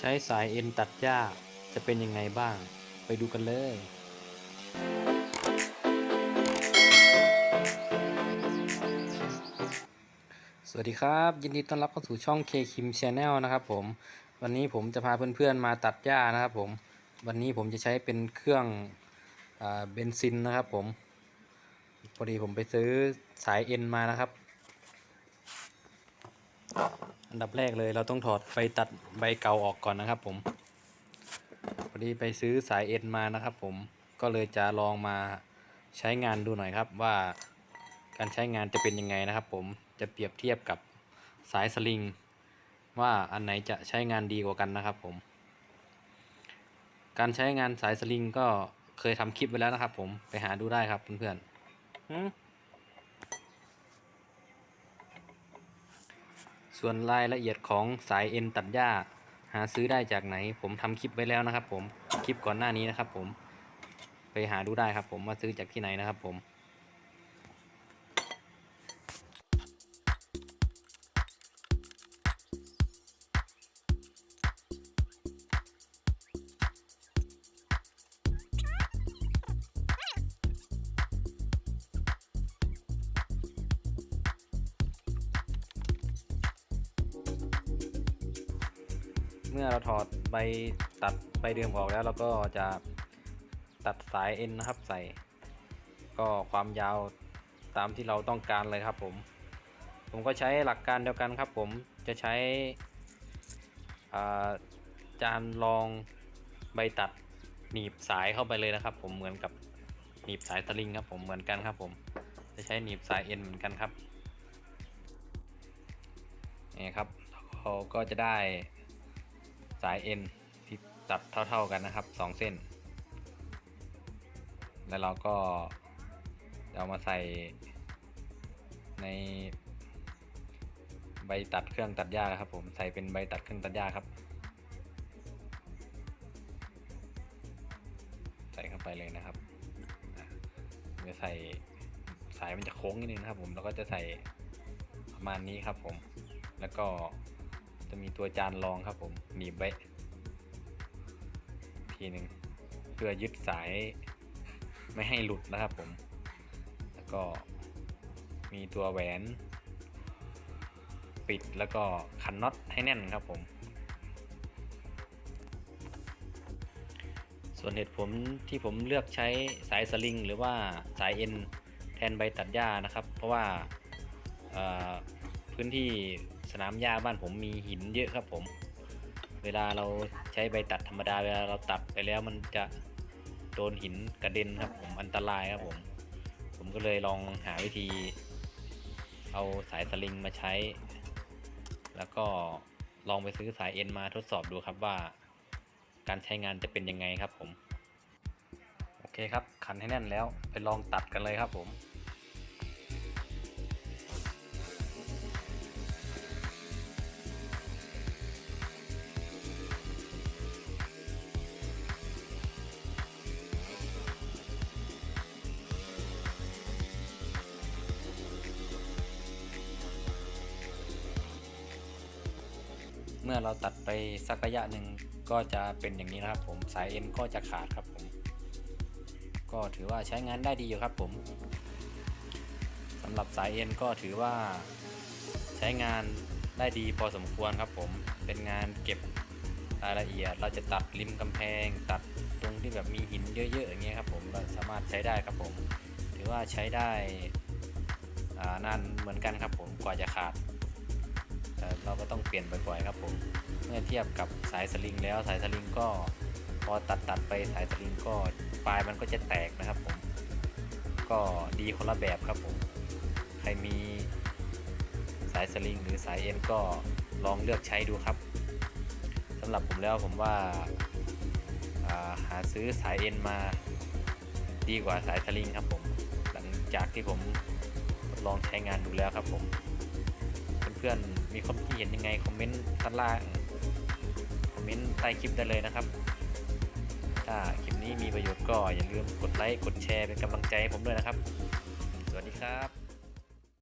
ใช้สายเอ็นตัดหญ้าจะเป็นยังไงบ้าง ไปดูกันเลยสวัสดีครับ ยินดีต้อนรับเข้าสู่ช่อง K Kim Channel นะครับผมวันนี้ผมจะพาเพื่อนๆมาตัดหญ้านะครับผมวันนี้ผมจะใช้เป็นเครื่องอเบนซินนะครับผมพอดีผมไปซื้อสายเอ็นมานะครับ อันดับแรกเลยเราต้องถอดใบตัดใบเก่าออกก่อนนะครับผมพอดีไปซื้อสายเอ็นมานะครับผมก็เลยจะลองมาใช้งานดูหน่อยครับว่าการใช้งานจะเป็นยังไงนะครับผมจะเปรียบเทียบกับสายสลิง ว่าอันไหนจะใช้งานดีกว่ากันนะครับผม การใช้งานสายสลิงก็เคยทำคลิปไว้แล้วนะครับผมไปหาดูได้ครับเพื่อนๆหืม ส่วนรายละเอียดของสายเอ็นตัดหญ้า หาซื้อได้จากไหน ผมทำคลิปไว้แล้วนะครับ ผมคลิปก่อนหน้านี้นะครับ ผมไปหาดูได้ครับ ผมว่าซื้อจากที่ไหนนะครับ ผม มื่อเราถอดใบตัดใบเดิมออกแล้วเราก็จะตัดสายเอ็นนะครับใส่ ก็ความยาวตามที่เราต้องการเลยครับผม ผมก็ใช้หลักการเดียวกันครับ ผมจะใช้จานรองใบตัดหนีบสายเข้าไปเลยนะครับ ผมเหมือนกับหนีบสายสลิงครับ ผมเหมือนกันครับผมจะใช้หนีบสายเอ็นเหมือนกันครับนี่ครับเราก็จะได้ สายเอ็นที่ตัดเท่า ๆกันนะครับสองเส้น แล้วเราก็เอามาใส่ในใบตัดเครื่องตัดหญ้าครับ ผมใส่เป็นใบตัดเครื่องตัดหญ้าครับ ใส่เข้าไปเลยนะครับจะใส่สายมันจะโค้งนิดนึงนะครับ ผมแล้วก็จะใส่ประมาณนี้ครับ ผมแล้วก็ จะมีตัวจานรองครับผมหนีบไว้ทีหนึ่งเพื่อยึดสายไม่ให้หลุดนะครับผม แล้วก็มีตัวแหวน ปิดแล้วก็ขันน็อตให้แน่นครับผม ส่วนเหตุผลที่ผมเลือกใช้สายสลิง หรือว่าสายเอ็นแทนใบตัดหญ้านะครับ เพราะว่า พื้นที่สนามหญ้าบ้านผมมีหินเยอะครับผม เวลาเราใช้ใบตัดธรรมดาเวลาเราตัดไปแล้วมันจะโดนหินกระเด็นครับผมอันตรายครับผม ผมก็เลยลองหาวิธี เอาสายสลิงมาใช้ แล้วก็ลองไปซื้อสายเอ็นมาทดสอบดูครับว่า การใช้งานจะเป็นยังไงครับผม โอเคครับ ขันให้แน่นแล้วไปลองตัดกันเลยครับผม เมื่อเราตัดไปสักระยะหนึ่งก็จะเป็นอย่างนี้นะครับ ผมสายเอ็นก็จะขาดครับผม ก็ถือว่าใช้งานได้ดีอยู่ครับผมสำหรับสายเอ็นก็ถือว่าใช้งานได้ดีพอสมควรครับผมเป็นงานเก็บรายละเอียด เราจะตัดริมกำแพง ตัดตรงที่แบบมีหินเยอะๆอย่างเงี้ยครับผมเราสามารถใช้ได้ครับผม ถือว่าใช้ได้อ่นานเหมือนกันครับผมกว่าจะขาด เราก็ต้องเปลี่ยนบ่อยๆครับผมเมื่อเทียบกับสายสลิงแล้วสายสลิงก็พอตัดตัดไปสายสลิงก็ปลายมันก็จะแตกนะครับผมก็ดีคนละแบบครับผมใครมีสายสลิงหรือสายเอ็นก็ลองเลือกใช้ดูครับสำหรับผมแล้วผมว่าาหาซื้อสายเอ็นมาดีกว่าสายสลิงครับผม หลังจากที่ผมลองใช้งานดูแล้วครับผม เพื่อนๆ มีความคิดเห็นยังไง คอมเมนต์ด้านล่าง คอมเมนต์ใต้คลิปได้เลยนะครับ ถ้าคลิปนี้มีประโยชน์ก็อย่าลืมกดไลค์ กดแชร์เป็นกำลังใจให้ผมด้วยนะครับ สวัสดีครับ